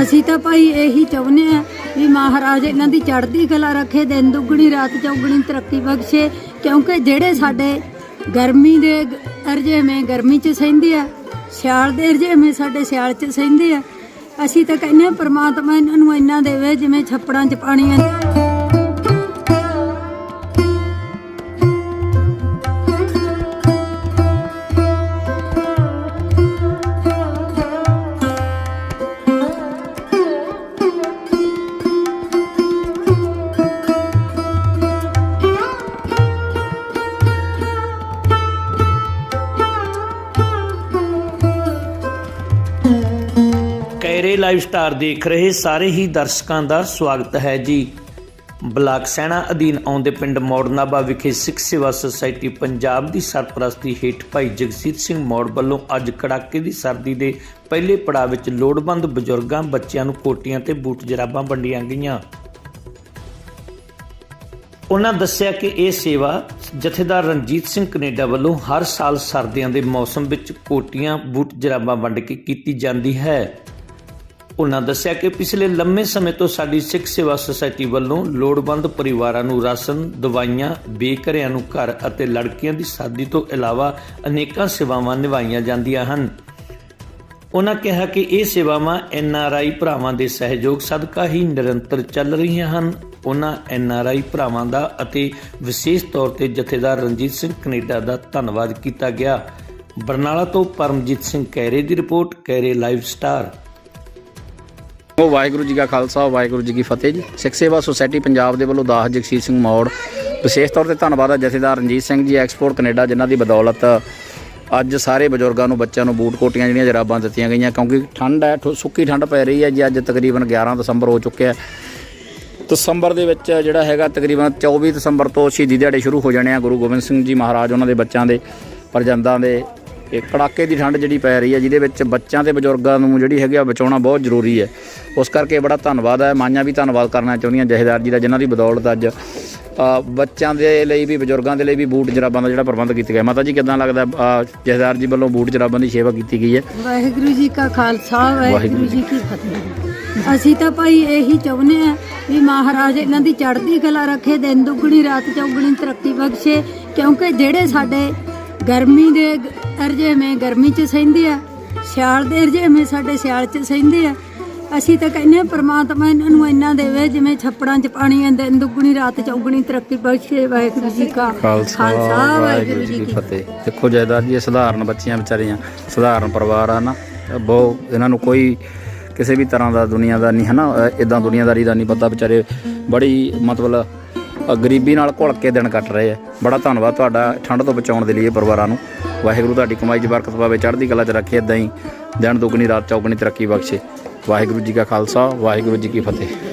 ਅਸੀਂ ਤਾਂ ਭਾਈ ਇਹੀ ਚਾਹੁੰਦੇ ਆ ਵੀ ਮਹਾਰਾਜ ਇਹਨਾਂ ਦੀ ਚੜ੍ਹਦੀ ਕਲਾ ਰੱਖੇ, ਦਿਨ ਦੁੱਗਣੀ, ਰਾਤ ਚੌਗਣੀ ਤਰੱਕੀ ਬਖਸ਼ੇ, ਕਿਉਂਕਿ ਜਿਹੜੇ ਸਾਡੇ ਗਰਮੀ ਦੇ ਅਰਜੇਵੇਂ ਗਰਮੀ 'ਚ ਸਹਿੰਦੇ ਆ, ਸਿਆਲ ਦੇ ਅਰਜੇਵੇਂ ਸਾਡੇ ਸਿਆਲ 'ਚ ਸਹਿੰਦੇ ਆ, ਅਸੀਂ ਤਾਂ ਕਹਿੰਦੇ ਆ ਪ੍ਰਮਾਤਮਾ ਇਹਨਾਂ ਨੂੰ ਇੰਨਾ ਦੇਵੇ ਜਿਵੇਂ ਛੱਪੜਾਂ 'ਚ ਪਾਣੀ ਆ ਕੈਰੇ ਲਾਈਵ ਸਟਾਰ ਦੇਖ ਰਹੇ ਸਾਰੇ ਹੀ ਦਰਸ਼ਕਾਂ ਦਾ ਸਵਾਗਤ ਹੈ ਜੀ। ਬਲਾਕ ਸੈਣਾ ਅਧੀਨ ਆਉਂਦੇ ਪਿੰਡ ਮੋੜਨਾਬਾ ਵਿਖੇ ਸਿੱਖ ਸੇਵਾ ਸੁਸਾਇਟੀ ਪੰਜਾਬ ਦੀ ਸਰਪ੍ਰਸਤੀ ਹੇਠ ਭਾਈ ਜਗਸੀਰ ਸਿੰਘ ਮੋੜ ਵੱਲੋਂ ਅੱਜ ਕੜਾਕੇ ਦੀ ਸਰਦੀ ਦੇ ਪਹਿਲੇ ਪੜਾਅ ਵਿੱਚ ਲੋੜਵੰਦ ਬਜ਼ੁਰਗਾਂ, ਬੱਚਿਆਂ ਨੂੰ ਕੋਟੀਆਂ ਤੇ ਬੂਟ ਜਰਾਬਾਂ ਵੰਡੀਆਂ ਗਈਆਂ। ਉਹਨਾਂ ਦੱਸਿਆ ਕਿ ਇਹ ਸੇਵਾ ਜਥੇਦਾਰ ਰਣਜੀਤ ਸਿੰਘ ਕੈਨੇਡਾ ਵੱਲੋਂ ਹਰ ਸਾਲ ਸਰਦੀਆਂ ਦੇ ਮੌਸਮ ਵਿੱਚ ਕੋਟੀਆਂ, ਬੂਟ ਜਰਾਬਾਂ ਵੰਡ ਕੇ ਕੀਤੀ ਜਾਂਦੀ ਹੈ। ਉਹਨਾਂ ਦੱਸਿਆ ਕਿ ਪਿਛਲੇ ਲੰਮੇ ਸਮੇਂ ਤੋਂ ਸਾਡੀ ਸਿੱਖ ਸੇਵਾ ਸੁਸਾਇਟੀ ਵੱਲੋਂ ਲੋੜਵੰਦ ਪਰਿਵਾਰਾਂ ਨੂੰ ਰਾਸ਼ਨ, ਦਵਾਈਆਂ, ਬੇਘਰਿਆਂ ਨੂੰ ਘਰ ਅਤੇ ਲੜਕੀਆਂ ਦੀ ਸ਼ਾਦੀ ਤੋਂ ਇਲਾਵਾ ਅਨੇਕਾਂ ਸੇਵਾਵਾਂ ਨਿਭਾਈਆਂ ਜਾਂਦੀਆਂ ਹਨ। ਉਹਨਾਂ ਕਿਹਾ ਕਿ ਇਹ ਸੇਵਾਵਾਂ ਐਨ ਆਰ ਆਈ ਭਰਾਵਾਂ ਦੇ ਸਹਿਯੋਗ ਸਦਕਾ ਹੀ ਨਿਰੰਤਰ ਚੱਲ ਰਹੀਆਂ ਹਨ। ਉਹਨਾਂ ਐਨ ਆਰ ਆਈ ਭਰਾਵਾਂ ਦਾ ਅਤੇ ਵਿਸ਼ੇਸ਼ ਤੌਰ ਤੇ ਜਥੇਦਾਰ ਰਣਜੀਤ ਸਿੰਘ ਕੈਨੇਡਾ ਦਾ ਧੰਨਵਾਦ ਕੀਤਾ ਗਿਆ। ਬਰਨਾਲਾ ਤੋਂ ਪਰਮਜੀਤ ਸਿੰਘ ਕੈਰੇ ਦੀ ਰਿਪੋਰਟ, ਕੈਰੇ ਲਾਈਵ ਸਟਾਰ। ਉਹ ਵਾਹਿਗੁਰੂ ਜੀ ਕਾ ਖਾਲਸਾ, ਵਾਹਿਗੁਰੂ ਜੀ ਕੀ ਫਤਿਹ ਜੀ। ਸਿੱਖ ਸੇਵਾ ਸੁਸਾਇਟੀ ਪੰਜਾਬ ਦੇ ਵੱਲੋਂ ਦਾਸ ਜਗਸੀਰ ਸਿੰਘ ਮੌੜ। ਵਿਸ਼ੇਸ਼ ਤੌਰ ਤੇ ਧੰਨਵਾਦ ਹੈ ਜਥੇਦਾਰ ਰਣਜੀਤ ਸਿੰਘ ਜੀ ਐਕਸਪੋਰਟ ਕੈਨੇਡਾ ਜਿਨ੍ਹਾਂ ਦੀ ਬਦੌਲਤ ਅੱਜ ਸਾਰੇ ਬਜ਼ੁਰਗਾਂ ਨੂੰ, ਬੱਚਿਆਂ ਨੂੰ ਬੂਟ ਕੋਟੀਆਂ ਜਿਹੜੀਆਂ ਜਰਾਬਾਂ ਦਿੱਤੀਆਂ ਗਈਆਂ, ਕਿਉਂਕਿ ਠੰਡ ਹੈ, ਠੋ- ਸੁੱਕੀ ਠੰਡ ਪੈ ਰਹੀ ਹੈ ਜੀ, ਅੱਜ ਤਕਰੀਬਨ 11 ਦਸੰਬਰ ਹੋ ਚੁੱਕਿਆ ਦਸੰਬਰ ਦੇ ਵਿੱਚ ਜਿਹੜਾ ਹੈਗਾ ਤਕਰੀਬਨ 24 ਦਸੰਬਰ ਤੋਂ ਸ਼ਹੀਦੀ ਦਿਹਾੜੇ ਸ਼ੁਰੂ ਹੋ ਜਾਣੇ ਆ, ਗੁਰੂ ਗੋਬਿੰਦ ਸਿੰਘ ਜੀ ਮਹਾਰਾਜ, ਉਹਨਾਂ ਦੇ ਬੱਚਿਆਂ ਦੇ ਪਰਜੰਦਾਂ ਦੇ। ਇਹ ਕੜਾਕੇ ਦੀ ਠੰਡ ਜਿਹੜੀ ਪੈ ਰਹੀ ਹੈ ਜਿਹਦੇ ਵਿੱਚ ਬੱਚਿਆਂ ਤੇ ਬਜ਼ੁਰਗਾਂ ਨੂੰ ਜਿਹੜੀ ਹੈਗੀ ਆ ਬਚਾਉਣਾ ਬਹੁਤ ਜ਼ਰੂਰੀ ਹੈ। ਉਸ ਕਰਕੇ ਬੜਾ ਧੰਨਵਾਦ ਹੈ। ਮਾਈਆਂ ਵੀ ਧੰਨਵਾਦ ਕਰਨਾ ਚਾਹੁੰਦੀਆਂ ਜਹੇਦਾਰ ਜੀ ਦਾ ਜਿਨ੍ਹਾਂ ਦੀ ਬਦੌਲਤ ਅੱਜ ਬੱਚਿਆਂ ਦੇ ਲਈ ਵੀ ਬਜ਼ੁਰਗਾਂ ਦੇ ਲਈ ਵੀ ਬੂਟ ਜਰਾਬਾਂ ਦਾ ਜਿਹੜਾ ਪ੍ਰਬੰਧ ਕੀਤਾ ਗਿਆ। ਮਾਤਾ ਜੀ ਕਿਦਾਂ ਲੱਗਦਾ ਜਹੇਦਾਰ ਜੀ ਵੱਲੋਂ ਬੂਟ ਜਰਾਬਾਂ ਦੀ ਸੇਵਾ ਕੀਤੀ ਗਈ ਹੈ? ਵਾਹਿਗੁਰੂ ਜੀ ਕਾ ਖਾਲਸਾ ਵਾਹਿਗੁਰੂ ਵਾਹਿਗੁਰੂ ਜੀ ਕੀ ਫਤਿਹ। ਅਸੀਂ ਤਾਂ ਭਾਈ ਇਹੀ ਚਾਹੁੰਦੇ ਆ ਵੀ ਮਹਾਰਾਜ ਇਹਨਾਂ ਦੀ ਚੜ੍ਹਦੀ ਕਲਾ ਰੱਖੇ ਦਿਨ ਦੁੱਗਣੀ ਰਾਤ ਚੌਗਣੀ ਤਰੱਕੀ ਬਖਸ਼ੇ ਕਿਉਂਕਿ ਜਿਹੜੇ ਸਾਡੇ ਗਰਮੀ ਦੇ ਅਰਜੇਵੇਂ ਗਰਮੀ 'ਚ ਸਹਿੰਦੇ ਆ ਸਿਆਲ ਦੇ ਅਰਜੇਵੇਂ ਸਾਡੇ ਸਿਆਲ 'ਚ ਸਹਿੰਦੇ ਆ। ਅਸੀਂ ਤਾਂ ਕਹਿੰਦੇ ਆ ਪ੍ਰਮਾਤਮਾ ਇਹਨਾਂ ਨੂੰ ਇੰਨਾ ਦੇਵੇ ਜਿਵੇਂ ਛੱਪੜਾਂ 'ਚ ਪਾਣੀ ਆ ਦਿਨ ਦੁੱਗਣੀ ਰਾਤ ਚੌਗਣੀ ਤਰੱਕੀ ਬਖਸ਼ੇ ਵਾਹਿਗੁਰੂ ਜੀ ਕਾ ਖਾਲਸਾ ਵਾਹਿਗੁਰੂ ਜੀ ਕੀ ਫਤਿਹ। ਦੇਖੋ ਜੈਦਾਰ ਜੀ ਇਹ ਸਧਾਰਨ ਬੱਚੀਆਂ ਵਿਚਾਰੀਆਂ ਸਧਾਰਨ ਪਰਿਵਾਰ ਆ ਨਾ। ਬਹੁਤ ਇਹਨਾਂ ਨੂੰ ਕੋਈ ਕਿਸੇ ਵੀ ਤਰ੍ਹਾਂ ਦਾ ਦੁਨੀਆ ਦਾ ਨਹੀਂ ਹੈ ਨਾ ਇਦਾਂ ਦੁਨੀਆਦਾਰੀ ਦਾ ਨਹੀਂ ਪਤਾ। ਵਿਚਾਰੇ ਬੜੀ ਮਤਲਬ ਗਰੀਬੀ ਨਾਲ ਘੁਲ ਕੇ ਦਿਨ ਕੱਟ ਰਹੇ ਆ। ਬੜਾ ਧੰਨਵਾਦ ਤੁਹਾਡਾ ਠੰਡ ਤੋਂ ਬਚਾਉਣ ਦੇ ਲਈ ਇਹ ਪਰਿਵਾਰਾਂ ਨੂੰ। ਵਾਹਿਗੁਰੂ ਤੁਹਾਡੀ ਕਮਾਈ 'ਚ ਬਰਕਤ ਪਾਵੇ, ਚੜ੍ਹਦੀ ਕਲਾ 'ਚ ਰੱਖੇ ਇਦਾਂ ਹੀ ਦਿਨ ਦੁਗਣੀ, ਰਾਤ ਚੌਗਣੀ ਤਰੱਕੀ ਬਖਸ਼ੇ। ਵਾਹਿਗੁਰੂ ਜੀ ਕਾ ਖਾਲਸਾ, ਵਾਹਿਗੁਰੂ ਜੀ ਕੀ ਫਤਿਹ।